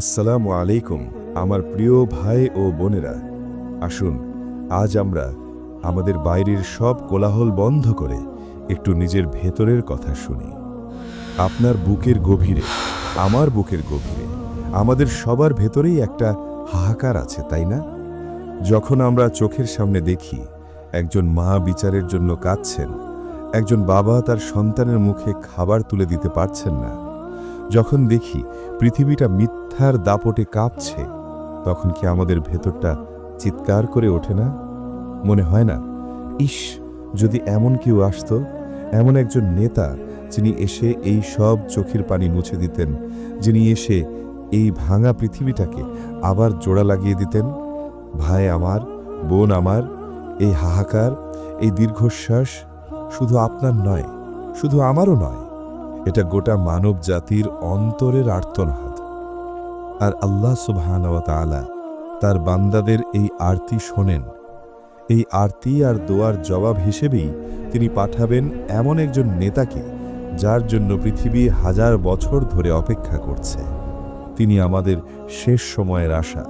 আসসালামু আলাইকুম, আমার প্রিয় ভাই ও বোনেরা। আসুন, আজ আমরা আমাদের বাইরের সব কোলাহল বন্ধ করে একটু নিজের ভেতরের কথা শুনি। আপনার বুকের গভীরে, আমার বুকের গভীরে, আমাদের সবার ভেতরেই একটা হাহাকার আছে, তাই না? যখন আমরা চোখের সামনে দেখি, একজন মা বিচারের জন্য কাঁদছেন, একজন বাবা তার সন্তানের মুখে খাবার তুলে দিতে পারছেন না যখন দেখি পৃথিবীটা মিথ্যার দাপটে কাঁপছে, তখন কি আমাদের ভেতরটা চিৎকার করে ওঠে না? মনে হয় না। ইস, যদি এমন কেউ আসতো, এমন একজন নেতা যিনি এসে এই সব চোখের পানি মুছে দিতেন, যিনি এসে এই ভাঙা পৃথিবীটাকে আবার জোড়া লাগিয়ে দিতেন, ভাই আমার, বোন আমার, এই হাহাকার, এই দীর্ঘশ্বাস শুধু আপনার নয়, শুধু আমারও নয়। এটা গোটা মানব জাতির অন্তরের আর্তনাদ। আর আল্লাহ সুবহানাওয়াতালা তার বান্দাদের এই আরতি শোনেন। এই আরতি আর দোয়ার জবাব হিসেবেই তিনি পাঠাবেন এমন একজন নেতাকে যার জন্য পৃথিবী হাজার বছর ধরে অপেক্ষা করছে। তিনি আমাদের শেষ সময়ের আশা,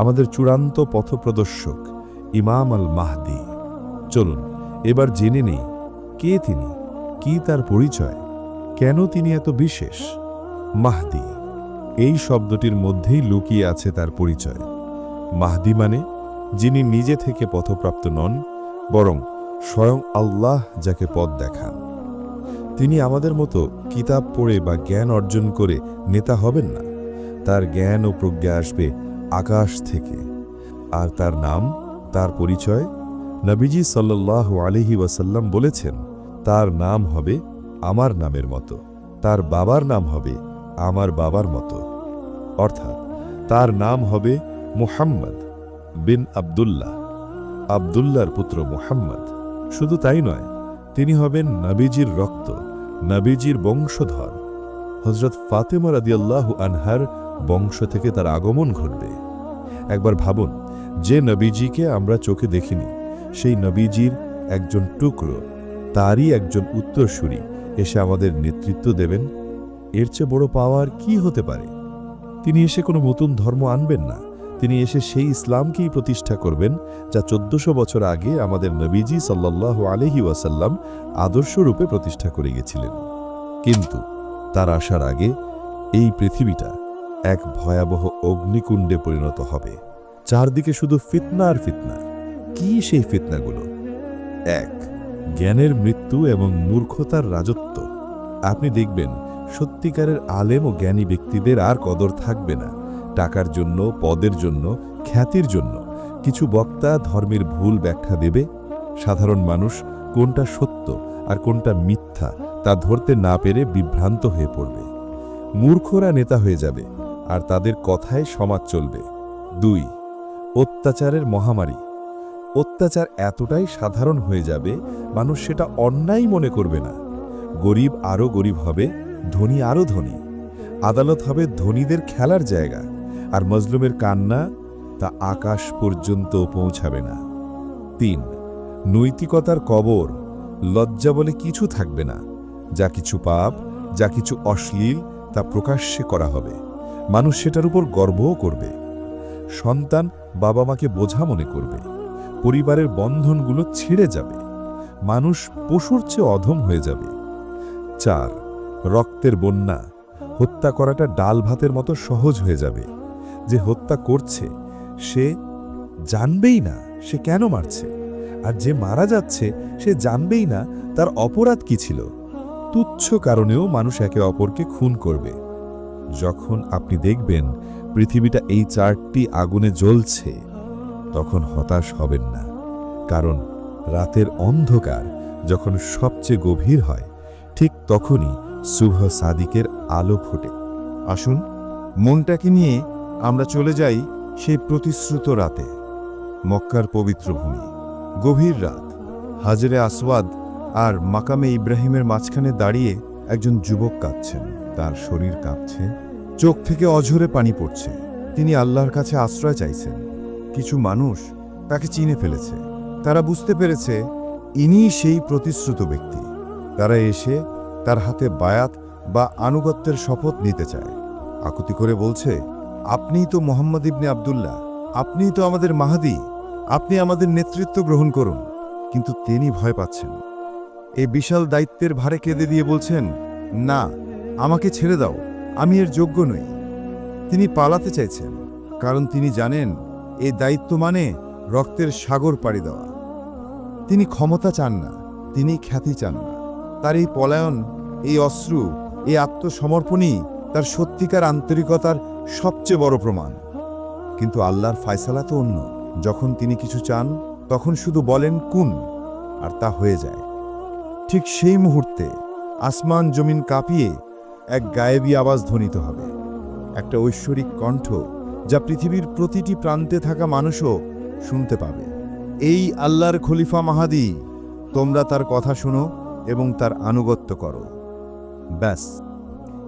আমাদের চূড়ান্ত পথপ্রদর্শক ইমাম আল মাহদি চলুন, এবার জেনে নেই কে তিনি, কি তার পরিচয় কেন তিনি এত বিশেষ? মাহদি। এই শব্দটির মধ্যেই লুকিয়ে আছে তার পরিচয়। মাহদি মানে যিনি নিজে থেকে পথপ্রাপ্ত নন, বরং স্বয়ং আল্লাহ যাকে পথ দেখান। তিনি আমাদের মতো কিতাব পড়ে বা জ্ঞান অর্জন করে নেতা হবেন না। তার জ্ঞান ও প্রজ্ঞা আসবে আকাশ থেকে। আর তার নাম, তার পরিচয় নবীজি সাল্লাহ আলহি ওয়াসাল্লাম বলেছেন, তার নাম হবে আমার নামের মতো। তার বাবার নাম হবে আমার বাবার মতো। অর্থাৎ তার নাম হবে মুহাম্মদ বিন আবদুল্লাহ। আবদুল্লার পুত্র মুহাম্মদ। শুধু তাই নয়, তিনি হবেন নবীজির রক্ত, নবীজির বংশধর। হজরত ফাতেমা রাদিয়াল্লাহু আনহার বংশ থেকে তার আগমন ঘটবে। একবার ভাবুন, যে নবীজিকে আমরা চোখে দেখিনি, সেই নবীজির একজন টুকরো, তারই একজন উত্তরসূরি এসে আমাদের নেতৃত্ব দেবেন, এর চেয়ে বড় পাওয়ার কি হতে পারে? তিনি এসে কোনো নতুন ধর্ম আনবেন না। তিনি এসে সেই ইসলামকেই প্রতিষ্ঠা করবেন, যা চোদ্দশো বছর আগে আমাদের নবীজি সাল্লাহ আলহি ওয়াসাল্লাম আদর্শরূপে প্রতিষ্ঠা করে গেছিলেন। কিন্তু তার আসার আগে এই পৃথিবীটা এক ভয়াবহ অগ্নিকুণ্ডে পরিণত হবে। চারদিকে শুধু ফিতনা আর ফিতনা। কি সেই ফিতনাগুলো? এক জ্ঞানের মৃত্যু এবং মূর্খতার রাজত্ব। আপনি দেখবেন, সত্যিকারের আলেম ও জ্ঞানী ব্যক্তিদের আর কদর থাকবে না। টাকার জন্য, পদের জন্য, খ্যাতির জন্য। কিছু বক্তা ধর্মের ভুল ব্যাখ্যা দেবে। সাধারণ মানুষ কোনটা সত্য আর কোনটা মিথ্যা তা ধরতে না পেরে বিভ্রান্ত হয়ে পড়বে। মূর্খরা নেতা হয়ে যাবে আর তাদের কথায় সমাজ চলবে। দুই, অত্যাচারের মহামারী। অত্যাচার এতটাই সাধারণ হয়ে যাবে, মানুষ সেটা অন্যায় মনে করবে না। গরিব আরও গরিব হবে, ধনী আরও ধনী। আদালত হবে ধনীদের খেলার জায়গা, আর মজলুমের কান্না তা আকাশ পর্যন্ত পৌঁছাবে না। তিন, নৈতিকতার কবর, লজ্জা বলে কিছু থাকবে না। যা কিছু পাপ, যা কিছু অশ্লীল, তা প্রকাশ্যে করা হবে। মানুষ সেটার উপর গর্বও করবে। সন্তান বাবা মাকে বোঝা মনে করবে। পরিবারের বন্ধনগুলো ছিঁড়ে যাবে। মানুষ পশুর চেয়ে অধম হয়ে যাবে। চার, রক্তের বন্যা। হত্যা করাটা ডাল ভাতের মতো সহজ হয়ে যাবে। যে হত্যা করছে, সে জানবেই না সে কেন মারছে। আর যে মারা যাচ্ছে, সে জানবেই না তার অপরাধ কি ছিল। তুচ্ছ কারণেও মানুষ একে অপরকে খুন করবে। যখন আপনি দেখবেন পৃথিবীটা এই চারটি আগুনে জ্বলছে তখন হতাশ হবেন না, কারণ রাতের অন্ধকার যখন সবচেয়ে গভীর হয়, ঠিক তখনই শুভ সাদিকের আলো ফোটে। আসুন, মনটাকে নিয়ে আমরা চলে যাই সেই প্রতিশ্রুত রাতে, মক্কার পবিত্র ভূমি। গভীর রাত, হাজরে আসওয়াদ আর মাকামে ইব্রাহিমের মাঝখানে দাঁড়িয়ে একজন যুবক কাঁদছেন। তার শরীর কাঁপছে, চোখ থেকে অঝরে পানি পড়ছে। তিনি আল্লাহর কাছে আশ্রয় চাইছেন। কিছু মানুষ তাকে চিনে ফেলেছে। তারা বুঝতে পেরেছে ইনি সেই প্রতিশ্রুত ব্যক্তি। তারা এসে তার হাতে বায়াত বা আনুগত্যের শপথ নিতে চায়। আকুতি করে বলছে, আপনিই তো মোহাম্মদ ইবনে আবদুল্লাহ, আপনিই তো আমাদের মাহাদি, আপনি আমাদের নেতৃত্ব গ্রহণ করুন। কিন্তু তিনি ভয় পাচ্ছেন। এই বিশাল দায়িত্বের ভারে কেঁদে দিয়ে বলছেন, না, আমাকে ছেড়ে দাও, আমি এর যোগ্য নই। তিনি পালাতে চাইছেন, কারণ তিনি জানেন এই দায়িত্ব মানে রক্তের সাগর পাড়ি দেওয়া। তিনি ক্ষমতা চান না, তিনি খ্যাতি চান না। তার এই পলায়ন, এই অশ্রু, এই আত্মসমর্পণই তার সত্যিকার আন্তরিকতার সবচেয়ে বড় প্রমাণ। কিন্তু আল্লাহর ফায়সালা তো অন্য। যখন তিনি কিছু চান, তখন শুধু বলেন কুন, আর তা হয়ে যায়। ঠিক সেই মুহূর্তে আসমান জমিন কাঁপিয়ে এক গায়েবী আওয়াজ ধ্বনিত হবে। একটা ঐশ্বরিক কণ্ঠ যা পৃথিবীর প্রতিটি প্রান্তে থাকা মানুষও শুনতে পাবে। এই আল্লাহর খলিফা মাহাদি, তোমরা তার কথা শোনো এবং তার আনুগত্য করো। ব্যাস,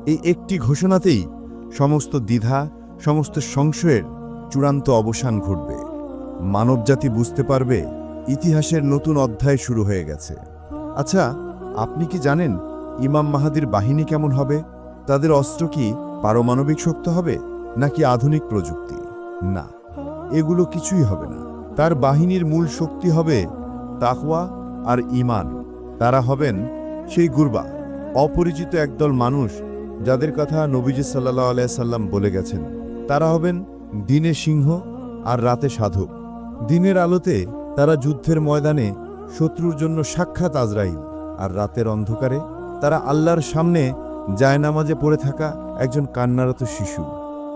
এই একটি ঘোষণাতেই সমস্ত দ্বিধা, সমস্ত সংশয়ের চূড়ান্ত অবসান ঘটবে। মানবজাতি বুঝতে পারবে ইতিহাসের নতুন অধ্যায় শুরু হয়ে গেছে। আচ্ছা আপনি কি জানেন ইমাম মাহাদির বাহিনী কেমন হবে? তাদের অস্ত্র কি পারমাণবিক শক্ত হবে? নাকি আধুনিক প্রযুক্তি? না, এগুলো কিছুই হবে না। তার বাহিনীর মূল শক্তি হবে তাকওয়া আর ইমান তারা হবেন সেই গুরবা, অপরিচিত একদল মানুষ যাদের কথা নবীজি সাল্লাহ আলাইসাল্লাম বলে গেছেন। তারা হবেন দিনে সিংহ আর রাতে সাধক। দিনের আলোতে তারা যুদ্ধের ময়দানে শত্রুর জন্য সাক্ষাৎ আজরাইল, আর রাতের অন্ধকারে তারা আল্লাহর সামনে জায়নামাজে পড়ে থাকা একজন কান্নারত শিশু।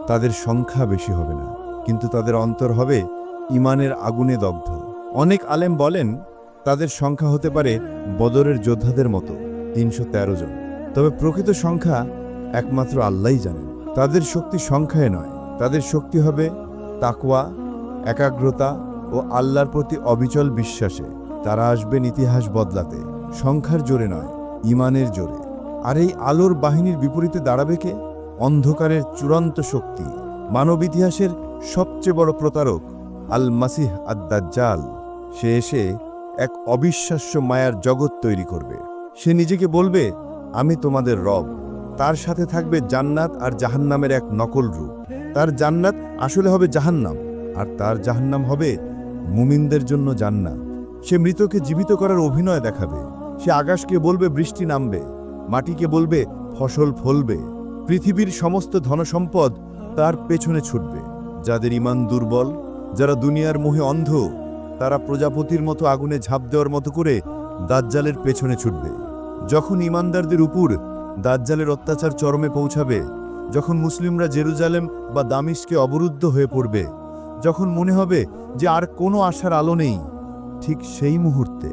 তাদের সংখ্যা বেশি হবে না, কিন্তু তাদের অন্তর হবে ইমানের আগুনে দগ্ধ। অনেক আলেম বলেন, তাদের সংখ্যা হতে পারে বদরের যোদ্ধাদের মতো, তিনশো তেরো জন। তবে প্রকৃত সংখ্যা একমাত্র আল্লাহই জানেন। তাদের শক্তি সংখ্যায় নয়, তাদের শক্তি হবে তাকওয়া, একাগ্রতা ও আল্লাহর প্রতি অবিচল বিশ্বাসে। তারা আসবেন ইতিহাস বদলাতে। সংখ্যার জোরে নয় ইমানের জোরে। আর এই আলোর বাহিনীর বিপরীতে দাঁড়াবে কে? অন্ধকারের চূড়ান্ত শক্তি মানব ইতিহাসের সবচেয়ে বড় প্রতারক আল মাসিহ আদ্দাজ্জাল। সে এসে এক অবিশ্বাস্য মায়ার জগৎ তৈরি করবে। সে নিজেকে বলবে, আমি তোমাদের রব। তার সাথে থাকবে জান্নাত আর জাহান্নামের এক নকল রূপ। তার জান্নাত আসলে হবে জাহান্নাম, আর তার জাহান্নাম হবে মুমিনদের জন্য জান্নাত। সে মৃতকে জীবিত করার অভিনয় দেখাবে। সে আকাশকে বলবে, বৃষ্টি নামবে। মাটিকে বলবে, ফসল ফলবে। পৃথিবীর সমস্ত ধনসম্পদ তার পেছনে ছুটবে। যাদের ইমান দুর্বল, যারা দুনিয়ার মোহে অন্ধ, তারা প্রজাপতির মতো আগুনে ঝাঁপ দেওয়ার মতো করে দাজ্জালের পেছনে ছুটবে। যখন ইমানদারদের উপর দাজ্জালের অত্যাচার চরমে পৌঁছাবে, যখন মুসলিমরা জেরুজালেম বা দামিশকে অবরুদ্ধ হয়ে পড়বে, যখন মনে হবে যে আর কোনো আশার আলো নেই, ঠিক সেই মুহূর্তে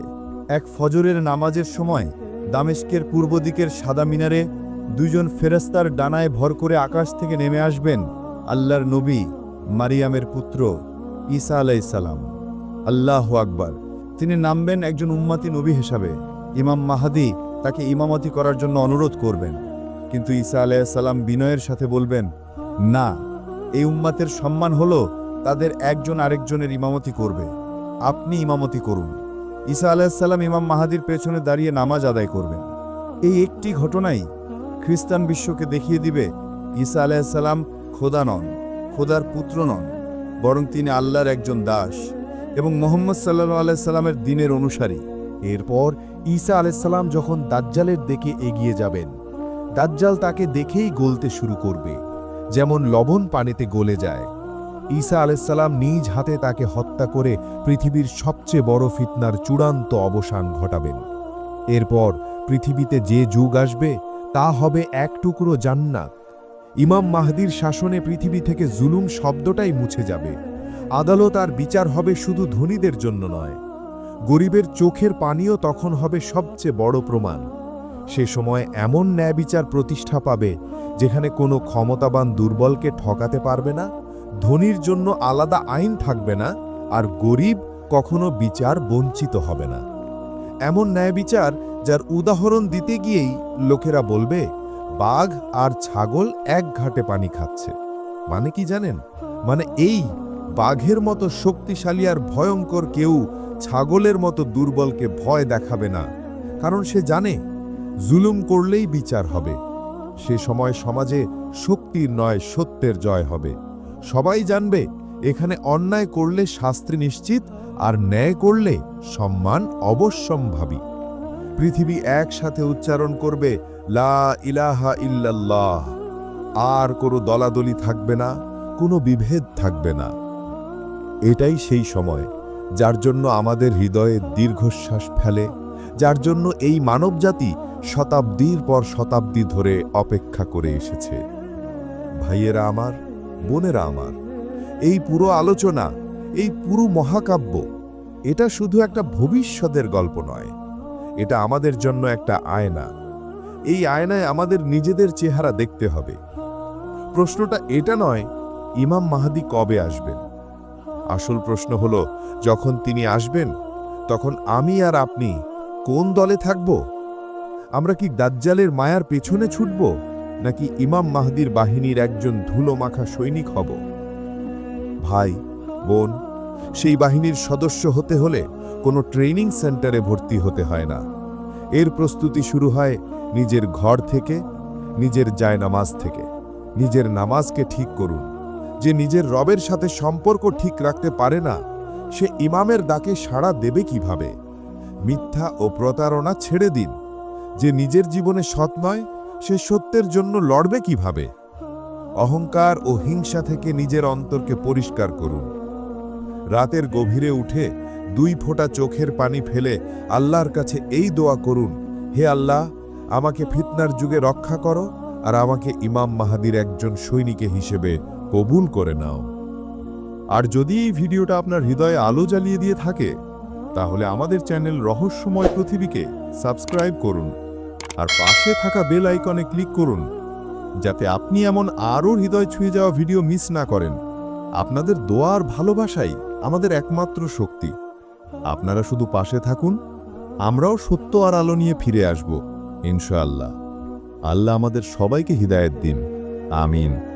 এক ফজরের নামাজের সময় দামেস্কের পূর্ব দিকের সাদা মিনারে দুজন ফেরেস্তার ডানায় ভর করে আকাশ থেকে নেমে আসবেন আল্লাহর নবী মারিয়ামের পুত্র ঈসা আলাইসালাম আল্লাহ আকবার। তিনি নামবেন একজন উম্মাতি নবী হিসাবে। ইমাম মাহাদি তাকে ইমামতি করার জন্য অনুরোধ করবেন। কিন্তু ঈসা আলাইসাল্লাম বিনয়ের সাথে বলবেন, না, এই উম্মাতের সম্মান হলো তাদের একজন আরেকজনের ইমামতি করবে। আপনি ইমামতি করুন। ঈসা আলাইসাল্লাম ইমাম মাহাদির পেছনে দাঁড়িয়ে নামাজ আদায় করবেন। এই একটি ঘটনাই খ্রিস্টান বিশ্বকে দেখিয়ে দিবে, ঈসা আলাইসাল্লাম খোদা নন, খোদার পুত্র নন, বরং তিনি আল্লাহর একজন দাস এবং মোহাম্মদ সাল্লাহ আলাইসাল্লামের দিনের অনুসারী। এরপর ঈসা আলাইসাল্লাম যখন দাজ্জালের দিকে এগিয়ে যাবেন, দাজ্জাল তাকে দেখেই গলতে শুরু করবে, যেমন লবণ পানিতে গলে যায়। ঈসা আলাইসাল্লাম নিজ হাতে তাকে হত্যা করে পৃথিবীর সবচেয়ে বড় ফিতনার চূড়ান্ত অবসান ঘটাবেন। এরপর পৃথিবীতে যে যুগ আসবে তা হবে এক টুকরো জান্নাত। ইমাম মাহদির শাসনে পৃথিবী থেকে জুলুম শব্দটাই মুছে যাবে। আদালত আর বিচার হবে শুধু ধনীদের জন্য নয়। গরিবের চোখের পানিও তখন হবে সবচেয়ে বড় প্রমাণ। সে সময় এমন ন্যায় বিচার প্রতিষ্ঠা পাবে, যেখানে কোনো ক্ষমতাবান দুর্বলকে ঠকাতে পারবে না, ধনীর জন্য আলাদা আইন থাকবে না, আর গরিব কখনো বিচার বঞ্চিত হবে না। এমন ন্যায় বিচার যার উদাহরণ দিতে গিয়েই লোকেরা বলবে, বাঘ আর ছাগল এক ঘাটে পানি খাচ্ছে। মানে কি জানেন? মানে এই বাঘের মতো শক্তিশালী আর ভয়ঙ্কর কেউ ছাগলের মতো দুর্বলকে ভয় দেখাবে না। কারণ সে জানে, জুলুম করলেই বিচার হবে। সে সময় সমাজে শক্তির নয়, সত্যের জয় হবে। সবাই জানবে, এখানে অন্যায় করলে শাস্ত্রে নিশ্চিত আর ন্যায় করলে সম্মান অবশ্যম্ভাবী। পৃথিবী একসাথে উচ্চারণ করবে, লা ইলাহা ইল্লাল্লাহ। আর কোনো দলাদলি থাকবে না, কোনো বিভেদ থাকবে না। এটাই সেই সময়, যার জন্য আমাদের হৃদয়ে দীর্ঘশ্বাস ফেলে, যার জন্য এই মানবজাতি শতাব্দীর পর শতাব্দী ধরে অপেক্ষা করে এসেছে। ভাইয়েরা আমার, বোনেরা আমার, এই পুরো আলোচনা এই পুরো মহাকাব্য, এটা শুধু একটা ভবিষ্যতের গল্প নয়, এটা আমাদের জন্য একটা আয়না। এই আয়নায় আমাদের নিজেদের চেহারা দেখতে হবে। প্রশ্নটা এটা নয়, ইমাম মাহাদি কবে আসবেন? আসল প্রশ্ন হলো, যখন তিনি আসবেন, তখন আমি আর আপনি কোন দলে থাকব? আমরা কি দাজ্জালের মায়ার পেছনে ছুটব, নাকি ইমাম মাহাদির বাহিনীর একজন ধুলো মাখা সৈনিক হব? ভাই বোন, সেই বাহিনীর সদস্য হতে হলে কোনো ট্রেনিং সেন্টারে ভর্তি হতে হয় না। এর প্রস্তুতি শুরু হয় নিজের ঘর থেকে, নিজের জায়নামাজ থেকে। নিজের নামাজকে ঠিক করুন। যে নিজের রবের সাথে সম্পর্ক ঠিক রাখতে পারে না, সে ইমামের ডাকে সাড়া দেবে কীভাবে? মিথ্যা ও প্রতারণা ছেড়ে দিন। যে নিজের জীবনে সৎ নয়, সে সত্যের জন্য লড়বে কীভাবে? অহংকার ও হিংসা থেকে নিজের অন্তরকে পরিষ্কার করুন। রাতের গভীরে উঠে দুই ফোঁটা চোখের পানি ফেলে আল্লাহর কাছে এই দোয়া করুন, হে আল্লাহ, আমাকে ফিতনার যুগে রক্ষা করো আর আমাকে ইমাম মাহাদির একজন সৈনিকে হিসেবে কবুল করে নাও। আর যদি এই ভিডিওটা আপনার হৃদয়ে আলো জ্বালিয়ে দিয়ে থাকে, তাহলে আমাদের চ্যানেল রহস্যময় পৃথিবীকে সাবস্ক্রাইব করুন আর পাশে থাকা বেল আইকনে ক্লিক করুন, যাতে আপনি এমন আরও হৃদয় ছুঁয়ে যাওয়া ভিডিও মিস না করেন। আপনাদের দোয়ার ভালোবাসাই আমাদের একমাত্র শক্তি। আপনারা শুধু পাশে থাকুন, আমরাও সত্য আর আলো নিয়ে ফিরে আসব, ইনশাআল্লাহ। আল্লাহ আমাদের সবাইকে হৃদায়ত দিন। আমিন।